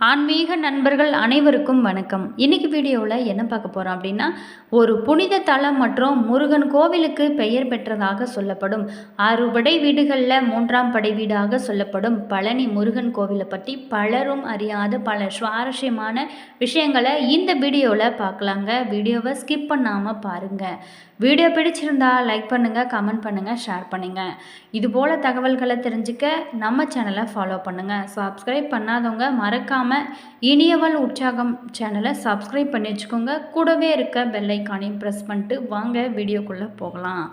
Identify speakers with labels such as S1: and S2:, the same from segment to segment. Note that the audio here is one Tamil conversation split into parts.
S1: ஆன்மீக நண்பர்கள் அனைவருக்கும் வணக்கம். இன்னைக்கு வீடியோவில் என்ன பார்க்க போகிறோம் அப்படின்னா ஒரு புனித தலம் மற்றும் முருகன் கோவிலுக்கு பெயர் பெற்றதாக சொல்லப்படும் ஆறு படை வீடுகளில் மூன்றாம் படை வீடாக சொல்லப்படும் பழனி முருகன் கோவிலை பற்றி பலரும் அறியாத பல சுவாரஸ்யமான விஷயங்களை இந்த வீடியோவில் பார்க்கலாங்க. வீடியோவை ஸ்கிப் பண்ணாமல் பாருங்கள் வீடியோ பிடிச்சிருந்தா லைக் பண்ணுங்கள் கமெண்ட் பண்ணுங்கள் ஷேர் பண்ணுங்கள் இதுபோல் தகவல்களை தெரிஞ்சுக்க நம்ம சேனலை ஃபாலோ பண்ணுங்கள் சப்ஸ்கிரைப் பண்ணாதவங்க மறக்காமல் இனியவள் உற்சாகம் சேனலை சப்ஸ்கிரைப் பண்ணி வச்சுக்கோங்க. கூடவே இருக்க பெல்லைக்கானையும் ப்ரெஸ் பண்ணிட்டு வாங்க வீடியோக்குள்ளே போகலாம்.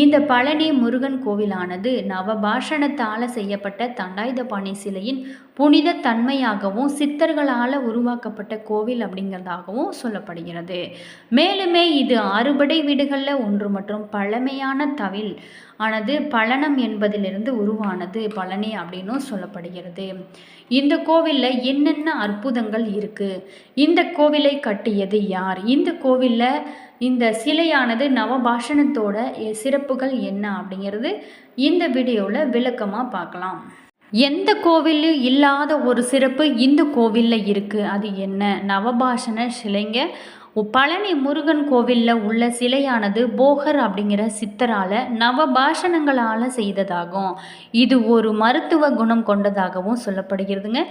S1: இந்த பழனி முருகன் கோவிலானது நவபாஷணத்தால் செய்யப்பட்ட தண்டாயுதபாணி சிலையின் புனித தன்மையாகவும் சித்தர்களால் உருவாக்கப்பட்ட கோவில் அப்படிங்கிறதாகவும் சொல்லப்படுகிறது. மேலுமே இது அறுபடை வீடுகளில் ஒன்று மற்றும் பழமையான தவில் ஆனது பழனம் என்பதிலிருந்து உருவானது பழனி அப்படின்னும் சொல்லப்படுகிறது. இந்த கோவிலில் என்னென்ன அற்புதங்கள் இருக்குது இந்த கோவிலை கட்டியது யார்? இந்த கோவிலில் இந்த சிலையானது நவபாஷணத்தோட சிறப்புகள் என்ன அப்படிங்கிறது இந்த வீடியோவில் விளக்கமாக பார்க்கலாம். எந்த கோவிலும் இல்லாத ஒரு சிறப்பு இந்த கோவிலில் இருக்குது அது என்ன? நவபாஷண சிலைங்க பழனி முருகன் கோவிலில் உள்ள சிலையானது போகர் அப்படிங்கிற சித்தரால் நவபாஷணங்களால் செய்ததாகும். இது ஒரு மருத்துவ குணம் கொண்டதாகவும் சொல்லப்படுகிறதுங்க.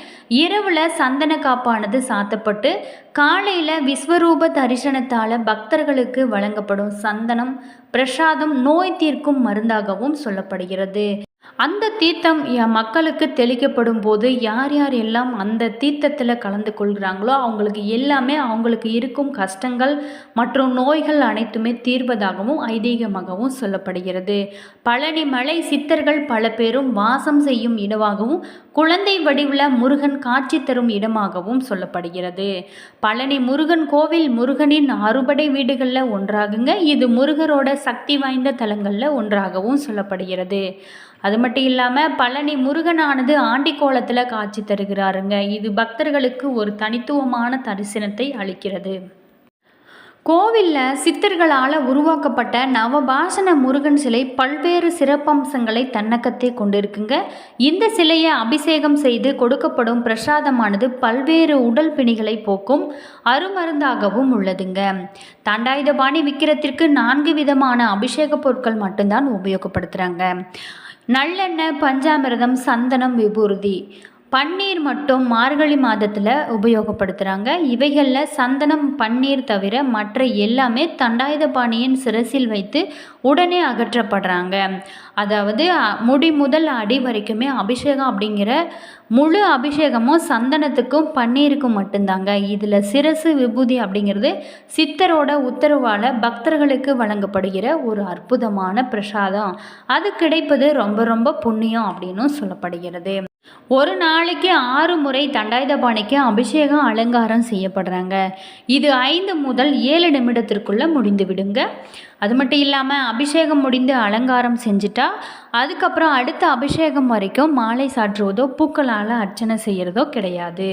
S1: இரவில் சந்தன காப்பானது சாத்தப்பட்டு காலையில் விஸ்வரூப தரிசனத்தால் பக்தர்களுக்கு வழங்கப்படும் சந்தனம் பிரசாதம் நோய் தீர்க்கும் மருந்தாகவும் சொல்லப்படுகிறது. அந்த தீர்த்தம் மக்களுக்கு தெளிக்கப்படும் போது யார் யார் எல்லாம் அந்த தீர்த்தத்தில் கலந்து கொள்கிறாங்களோ அவங்களுக்கு எல்லாமே அவங்களுக்கு இருக்கும் கஷ்டங்கள் மற்றும் நோய்கள் அனைத்துமே தீர்வதாகவும் ஐதீகமாகவும் சொல்லப்படுகிறது. பழனி மலை சித்தர்கள் பல பேரும் வாசம் செய்யும் இடமாகவும் குழந்தை வடிவில் முருகன் காட்சி தரும் இடமாகவும் சொல்லப்படுகிறது. பழனி முருகன் கோவில் முருகனின் அறுபடை வீடுகளில் ஒன்றாகுங்க. இது முருகரோட சக்தி வாய்ந்த தலங்களில் ஒன்றாகவும் சொல்லப்படுகிறது. அது மட்டும் இல்லாமல் பழனி முருகனானது ஆண்டிக்கோலத்தில் காட்சி தருகிறாருங்க. இது பக்தர்களுக்கு ஒரு தனித்துவமான தரிசனத்தை அளிக்கிறது. கோவிலில் சித்தர்களால் உருவாக்கப்பட்ட நவபாசன முருகன் சிலை பல்வேறு சிறப்பம்சங்களை தன்னகத்தே கொண்டிருக்குங்க. இந்த சிலையை அபிஷேகம் செய்து கொடுக்கப்படும் பிரசாதமானது பல்வேறு உடல் பிணிகளை போக்கும் அருமருந்தாகவும் உள்ளதுங்க. தண்டாயுதபாணி விக்கிரத்திற்கு நான்கு விதமான அபிஷேக பொருட்கள் மட்டும்தான் உபயோகப்படுத்துகிறாங்க நல்லெண்ணெய் பஞ்சாமிரதம் சந்தனம் விபூர்தி பன்னீர் மட்டும் மார்கழி மாதத்தில் உபயோகப்படுத்துகிறாங்க இவைகளில் சந்தனம் பன்னீர் தவிர மற்ற எல்லாமே தண்டாயுதபாணியின் சிரசில் வைத்து உடனே அகற்றப்படுறாங்க. அதாவது முடி முதல் அடி வரைக்குமே அபிஷேகம் அப்படிங்கிற முழு அபிஷேகமும் சந்தனத்துக்கும் பன்னீருக்கும் மட்டும்தாங்க. இதில் சிரசு விபூதி அப்படிங்கிறது சித்தரோட உத்தரவால் பக்தர்களுக்கு வழங்கப்படுகிற ஒரு அற்புதமான பிரசாதம். அது கிடைப்பது ரொம்ப ரொம்ப புண்ணியம் அப்படின்னும் சொல்லப்படுகிறது. ஒரு நாளைக்கு ஆறு முறை தண்டாயுதபாணிக்கு அபிஷேகம் அலங்காரம் செய்யப்படுறாங்க. இது ஐந்து முதல் ஏழு நிமிடத்திற்குள்ளே முடிந்து விடுங்க. அது மட்டும் இல்லாமல் அபிஷேகம் முடிந்து அலங்காரம் செஞ்சுட்டா அதுக்கப்புறம் அடுத்த அபிஷேகம் வரைக்கும் மாலை சாற்றுவதோ பூக்களால் அர்ச்சனை செய்கிறதோ கிடையாது.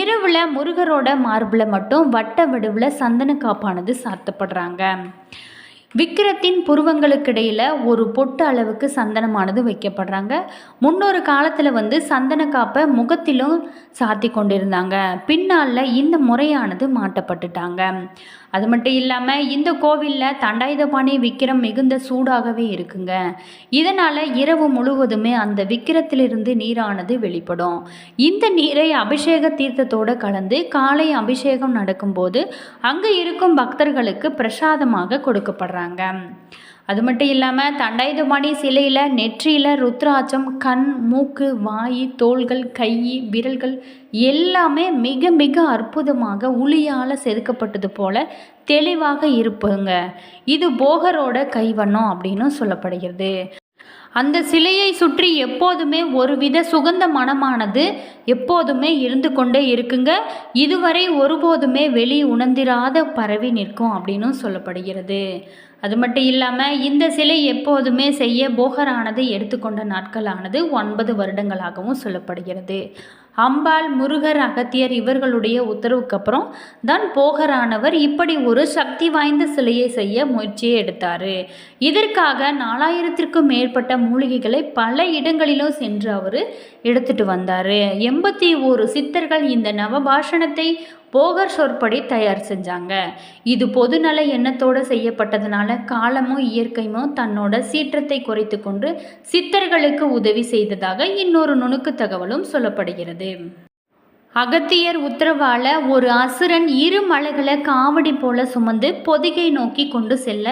S1: இரவில் முருகரோட மார்பில் மட்டும் வட்ட வடிவில் சந்தன காப்பானது சாத்தப்படுறாங்க. விக்கிரத்தின் புருவங்களுக்கிடையில் ஒரு பொட்டு அளவுக்கு சந்தனமானது வைக்கப்படுறாங்க. முன்னொரு காலத்தில் வந்து சந்தன காப்பை முகத்திலும் சாத்தி கொண்டிருந்தாங்க. பின்னால் இந்த முறையானது மாட்டப்பட்டுட்டாங்க. அது மட்டும் இல்லாமல் இந்த கோவிலில் தண்டாயுதபாணி விக்கிரம் மிகுந்த சூடாகவே இருக்குங்க. இதனால் இரவு முழுவதுமே அந்த விக்கிரத்திலிருந்து நீரானது வெளிப்படும். இந்த நீரை அபிஷேக தீர்த்தத்தோடு கலந்து காலை அபிஷேகம் நடக்கும்போது அங்கே இருக்கும் பக்தர்களுக்கு பிரசாதமாக கொடுக்கப்படுறாங்க. அது மட்டும் இல்லாமல் தண்டாயுதபாணி சிலையில் நெற்றியில் ருத்ராட்சம் கண் மூக்கு வாய் தோள்கள் கை விரல்கள் எல்லாமே மிக மிக அற்புதமாக உளியால் செதுக்கப்பட்டது போல தெளிவாக இருப்புங்க. இது போகரோட கைவண்ணம் அப்படின்னு சொல்லப்படுகிறது. அந்த சிலையை சுற்றி எப்போதுமே ஒருவித சுகந்த மனமானது எப்போதுமே இருந்து கொண்டே இருக்குங்க. இதுவரை ஒருபோதுமே வெளி உணர்ந்திராத பரவி நிற்கும் அப்படின்னு சொல்லப்படுகிறது. அது மட்டும் இல்லாமல் இந்த சிலை எப்போதுமே செய்ய போகரானது எடுத்துக்கொண்ட நாட்களானது ஒன்பது வருடங்களாகவும் சொல்லப்படுகிறது. அம்பாள் முருகர் அகத்தியர் இவர்களுடைய உத்தரவுக்கு அப்புறம் தான் போகரானவர் இப்படி ஒரு சக்தி வாய்ந்த சிலையை செய்ய முயற்சியை எடுத்தார். இதற்காக நாலாயிரத்திற்கும் மேற்பட்ட மூலிகைகளை பல இடங்களிலும் சென்று அவர் எடுத்துட்டு வந்தார். எண்பத்தி ஒரு சித்தர்கள் இந்த நவபாஷணத்தை போகர் சொற்படி தயார் செஞ்சாங்க. இது பொதுநல எண்ணத்தோடு செய்யப்பட்டதுனால காலமும் இயற்கையும் தன்னோட சீற்றத்தை குறைத்து கொண்டு சித்தர்களுக்கு உதவி செய்ததாக இன்னொரு நுணுக்கு தகவலும் சொல்லப்படுகிறது. அகத்தியர் உத்தரவால ஒரு அசுரன் இரு மலைகளை காவடி போல சுமந்து பொதிகை நோக்கி கொண்டு செல்ல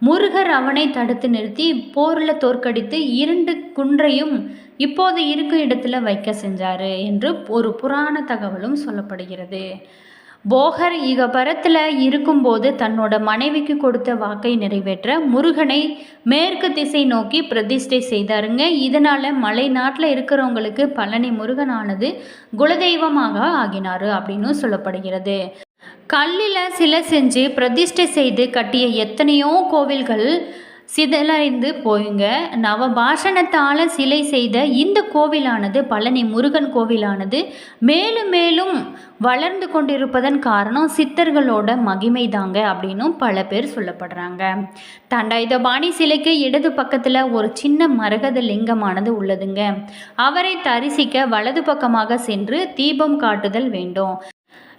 S1: முருகர் அவனை தடுத்து நிறுத்தி போரில் தோற்கடித்து இரண்டு குன்றையும் இப்போது இருக்கும் இடத்துல வைக்க செஞ்சார் என்று ஒரு புராண தகவலும் சொல்லப்படுகிறது. போகர் இக பரத்தில் இருக்கும்போது தன்னோட மனைவிக்கு கொடுத்த வாக்கை நிறைவேற்ற முருகனை மேற்கு திசை நோக்கி பிரதிஷ்டை செய்தாருங்க. இதனால் மலை நாட்டில் இருக்கிறவங்களுக்கு பழனி முருகனானது குலதெய்வமாக ஆகினார் அப்படின்னு சொல்லப்படுகிறது. கல்லில் சிலை செஞ்சு பிரதிஷ்டை செய்து கட்டிய எத்தனையோ கோவில்கள் சிதலடைந்து போயுங்க. நவபாஷணத்தால் சிலை செய்த இந்த கோவிலானது பழனி முருகன் கோவிலானது மேலும் மேலும் வளர்ந்து கொண்டிருப்பதன் காரணம் சித்தர்களோட மகிமை தாங்க அப்படின்னும் பல பேர் சொல்லப்படுறாங்க. தண்டாயுதபாணி சிலைக்கு இடது பக்கத்தில் ஒரு சின்ன மரகத லிங்கமானது உள்ளதுங்க. அவரை தரிசிக்க வலது பக்கமாக சென்று தீபம் காட்டுதல் வேண்டும்.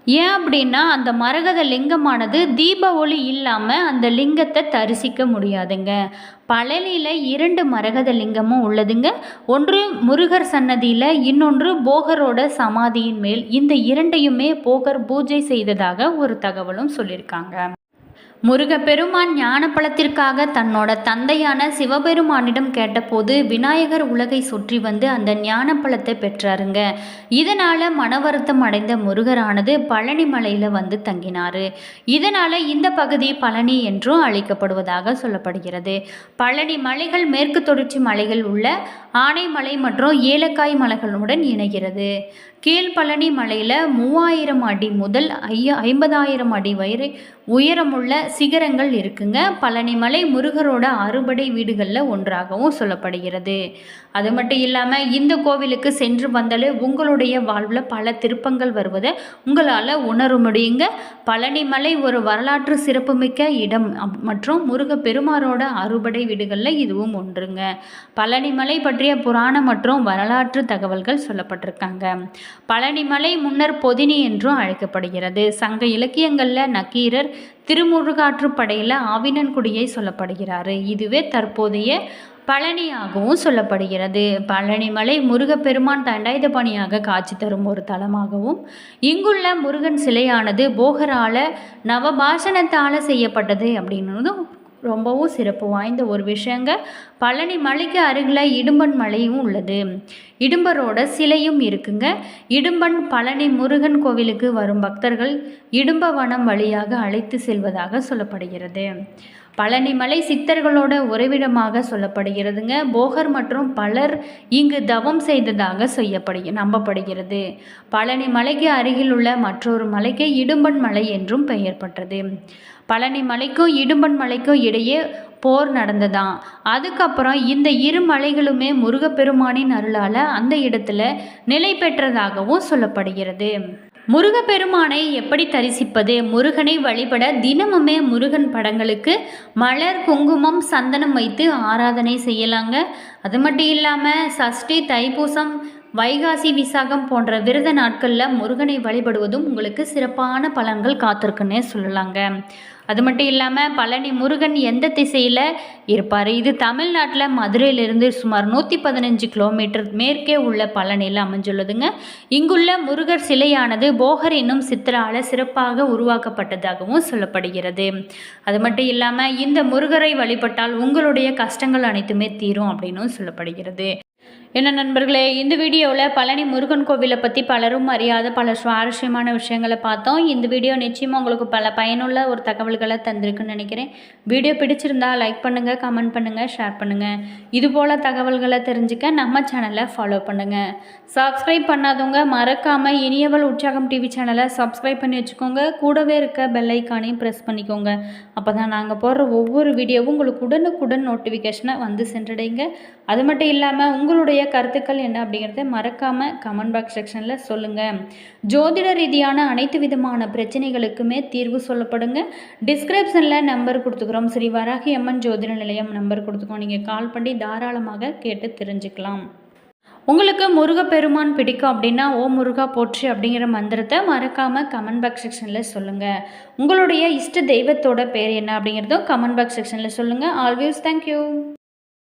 S1: ஏன் அப்படின்னா அந்த மரகத லிங்கமானது தீப ஒளி இல்லாமல் அந்த லிங்கத்தை தரிசிக்க முடியாதுங்க. பழனியில் இரண்டு மரகத லிங்கமும் உள்ளதுங்க. ஒன்று முருகர் சன்னதியில் இன்னொன்று போகரோட சமாதியின் மேல். இந்த இரண்டையுமே போகர் பூஜை செய்ததாக ஒரு தகவலும் சொல்லியிருக்காங்க. முருகப்பெருமான் ஞானப்பழத்திற்காக தன்னோட தந்தையான சிவபெருமானிடம் கேட்டபோது விநாயகர் உலகை சுற்றி வந்து அந்த ஞானப்பழத்தை பெற்றாருங்க. இதனால் மனவருத்தம் அடைந்த முருகரானது பழனி மலையில் வந்து தங்கினார். இதனால் இந்த பகுதி பழனி என்றும் அழைக்கப்படுவதாக சொல்லப்படுகிறது. பழனி மலைகள் மேற்கு தொடர்ச்சி மலைகள் உள்ள ஆனைமலை மற்றும் ஏலக்காய் மலைகளுடன் இணைகிறது. கீழ்பழனி மலையில் மூவாயிரம் அடி முதல் ஐயா ஐம்பதாயிரம் அடி வரை உயரமுள்ள சிகரங்கள் இருக்குங்க. பழனிமலை முருகரோட அறுபடை வீடுகளில் ஒன்றாகவும் சொல்லப்படுகிறது. அது மட்டும் இல்லாமல் இந்த கோவிலுக்கு சென்று வந்தாலே உங்களுடைய வாழ்வில் பல திருப்பங்கள் வருவதை உங்களால் உணர முடியுங்க. பழனிமலை ஒரு வரலாற்று சிறப்புமிக்க இடம் மற்றும் முருக பெருமாரோட அறுபடை வீடுகளில் இதுவும் ஒன்றுங்க. பழனிமலை பற்றிய புராணம் மற்றும் வரலாற்று தகவல்கள் சொல்லப்பட்டிருக்காங்க. பழனிமலை முன்னர் பொதினி என்றும் அழைக்கப்படுகிறது. சங்க இலக்கியங்களில் நக்கீரர் திருமுருகாற்றுப்படையில் ஆவினன்குடியை சொல்லப்படுகிறாரு. இதுவே தற்போதைய பழனியாகவும் சொல்லப்படுகிறது. பழனிமலை முருகப்பெருமான் தண்டாயுதபாணியாக காட்சி தரும் ஒரு தலமாகவும் இங்குள்ள முருகன் சிலையானது போகரால நவபாஷணத்தால் செய்யப்பட்டது அப்படின்னதும் ரொம்பவும் சிறப்பு வாய்ந்த ஒரு விஷயங்க. பழனி மலைக்கு அருகில் இடும்பன் மலையும் உள்ளது. இடும்பரோட சிலையும் இருக்குங்க. இடும்பன் பழனி முருகன் கோவிலுக்கு வரும் பக்தர்கள் இடும்பவனம் வழியாக அழைத்து செல்வதாக சொல்லப்படுகிறது. பழனிமலை சித்தர்களோட உறைவிடமாக சொல்லப்படுகிறதுங்க. போகர் மற்றும் பலர் இங்கு தவம் செய்ததாக செய்யப்படு நம்பப்படுகிறது. பழனி மலைக்கு அருகில் உள்ள மற்றொரு மலைக்கு இடும்பன் மலை என்றும் பெயர் பெற்றது. பழனி மலைக்கும் இடும்பன் மலைக்கும் இடையே போர் நடந்ததாம். அதுக்கப்புறம் இந்த இரு மலைகளுமே முருகப்பெருமானின் அருளால் அந்த இடத்துல நிலை பெற்றதாகவும் சொல்லப்படுகிறது. முருகப்பெருமானை எப்படி தரிசிப்பது? முருகனை வழிபட தினமுமே முருகன் படங்களுக்கு மலர் குங்குமம் சந்தனம் வைத்து ஆராதனை செய்யலாங்க. அது மட்டும் இல்லாமல் சஷ்டி தைப்பூசம் வைகாசி விசாகம் போன்ற விரத நாட்களில் முருகனை வழிபடுவதும் உங்களுக்கு சிறப்பான பலன்கள் காத்திருக்குன்னே சொல்லலாங்க. அது மட்டும் இல்லாமல் பழனி முருகன் எந்த திசையில் இருப்பார்? இது தமிழ்நாட்டில் மதுரையிலிருந்து சுமார் நூற்றி பதினஞ்சு கிலோமீட்டர் மேற்கே உள்ள பழனியில் அமைஞ்சுள்ளதுங்க. இங்குள்ள முருகர் சிலையானது போகர் என்னும் சித்தரால் சிறப்பாக உருவாக்கப்பட்டதாகவும் சொல்லப்படுகிறது. அது மட்டும் இல்லாமல் இந்த முருகரை வழிபட்டால் உங்களுடைய கஷ்டங்கள் அனைத்துமே தீரும் அப்படின்னும் சொல்லப்படுகிறது. என்ன நண்பர்களே இந்த வீடியோவில் பழனி முருகன் கோவிலை பற்றி பலரும் அறியாத பல சுவாரஸ்யமான விஷயங்களை பார்த்தோம். இந்த வீடியோ நிச்சயமாக உங்களுக்கு பல பயனுள்ள ஒரு தகவல்களை தந்திருக்குன்னு நினைக்கிறேன். வீடியோ பிடிச்சிருந்தா லைக் பண்ணுங்கள் கமெண்ட் பண்ணுங்கள் ஷேர் பண்ணுங்கள் இதுபோல் தகவல்களை தெரிஞ்சுக்க நம்ம சேனலை ஃபாலோ பண்ணுங்கள் சப்ஸ்கிரைப் பண்ணாதவங்க மறக்காமல் இனியவள் உற்சாகம் டிவி சேனலை சப்ஸ்கிரைப் பண்ணி வச்சுக்கோங்க. கூடவே இருக்க பெல்லைக்கானையும் ப்ரெஸ் பண்ணிக்கோங்க. அப்போ தான் நாங்கள் போடுற ஒவ்வொரு வீடியோவும் உங்களுக்கு உடனுக்குடன் நோட்டிஃபிகேஷனை வந்து சென்றடைங்க. அது மட்டும் இல்லாமல் உங்களுடைய கருத்துக்கள் என்ன அப்படிங்கிறத மறக்காமல் கமெண்ட் பாக்ஸ் செக்ஷனில் சொல்லுங்கள் ஜோதிட ரீதியான அனைத்து விதமான பிரச்சனைகளுக்குமே தீர்வு சொல்லப்படுங்க. டிஸ்கிரிப்ஷனில் நம்பர் கொடுத்துக்கிறோம். ஸ்ரீ வராகி அம்மன் ஜோதிட நிலையம் நம்பர் கொடுத்துக்கோம் நீங்கள் கால் பண்ணி தாராளமாக கேட்டு தெரிஞ்சுக்கலாம். உங்களுக்கு முருகப்பெருமான் பிடிக்கும் அப்படின்னா ஓ முருகா போற்றி அப்படிங்கிற மந்திரத்தை மறக்காமல் கமெண்ட் பாக்ஸ் செக்ஷனில் சொல்லுங்கள் உங்களுடைய இஷ்ட தெய்வத்தோட பேர் என்ன அப்படிங்கிறதும் கமெண்ட் பாக்ஸ் செக்ஷனில் சொல்லுங்கள் ஆல்வேஸ் தேங்க்யூ